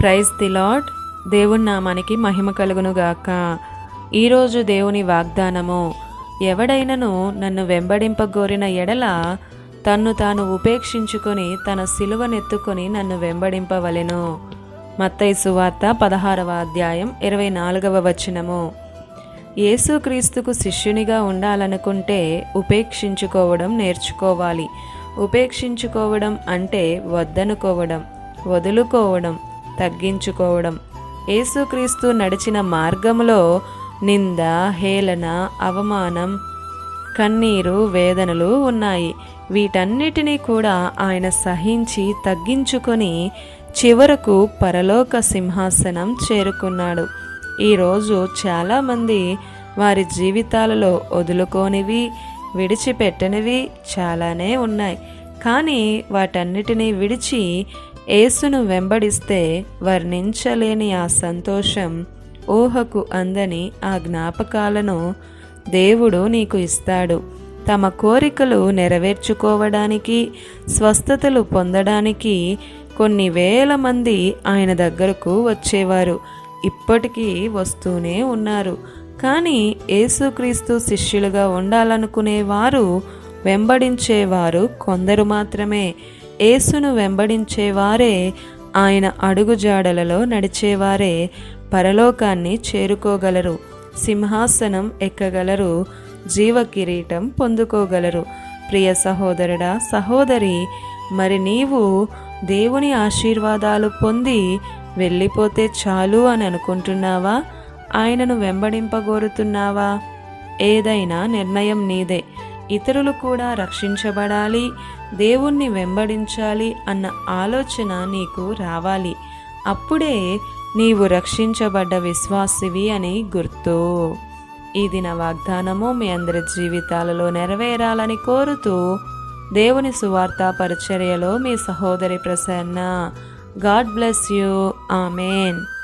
Praise the lord దేవుని నామానికి మహిమ కలుగును గాక ఈరోజు దేవుని వాగ్దానము ఎవడైనను నన్ను వెంబడింపగోరిన ఎడల తన్ను తాను ఉపేక్షించుకొని తన సిలువనెత్తుకొని నన్ను వెంబడింపవలెను. మత్తయి సువార్త పదహారవ అధ్యాయం ఇరవై నాలుగవ వచనము. యేసుక్రీస్తుకు శిష్యునిగా ఉండాలనుకుంటే ఉపేక్షించుకోవడం నేర్చుకోవాలి. ఉపేక్షించుకోవడం అంటే వద్దనుకోవడం వదులుకోవడం తగ్గించుకోవడం. యేసుక్రీస్తు నడిచిన మార్గంలో నింద హేళన అవమానం కన్నీరు వేదనలు ఉన్నాయి. వీటన్నిటినీ కూడా ఆయన సహించి తగ్గించుకొని చివరకు పరలోక సింహాసనం చేరుకున్నాడు. ఈరోజు చాలామంది వారి జీవితాలలో వదులుకోనివి విడిచిపెట్టనివి చాలానే ఉన్నాయి. కానీ వాటన్నిటినీ విడిచి యేసును వెంబడిస్తే వర్ణించలేని ఆ సంతోషం ఊహకు అందని ఆ జ్ఞాపకాలను దేవుడు నీకు ఇస్తాడు. తమ కోరికలు నెరవేర్చుకోవడానికి స్వస్థతలు పొందడానికి కొన్ని వేల మంది ఆయన దగ్గరకు వచ్చేవారు. ఇప్పటికీ వస్తూనే ఉన్నారు. కానీ యేసుక్రీస్తు శిష్యులుగా ఉండాలనుకునేవారు వెంబడించేవారు కొందరు మాత్రమే. యేసును వెంబడించేవారే ఆయన అడుగుజాడలలో నడిచేవారే పరలోకాన్ని చేరుకోగలరు సింహాసనం ఎక్కగలరు జీవ కిరీటం పొందుకోగలరు. ప్రియ సహోదరుడా సహోదరి మరి నీవు దేవుని ఆశీర్వాదాలు పొంది వెళ్ళిపోతే చాలు అని అనుకుంటున్నావా? ఆయనను వెంబడింపగోరుతున్నావా? ఏదైనా నిర్ణయం నీదే. ఇతరులు కూడా రక్షించబడాలి దేవుణ్ణి వెంబడించాలి అన్న ఆలోచన నీకు రావాలి. అప్పుడే నీవు రక్షించబడ్డ విశ్వాసివి అని గుర్తు. ఇది నా వాగ్దానము మీ అందరి జీవితాలలో నెరవేరాలని కోరుతూ దేవుని సువార్త పరిచర్యలో మీ సహోదరి Prasanna. God bless you. Amen.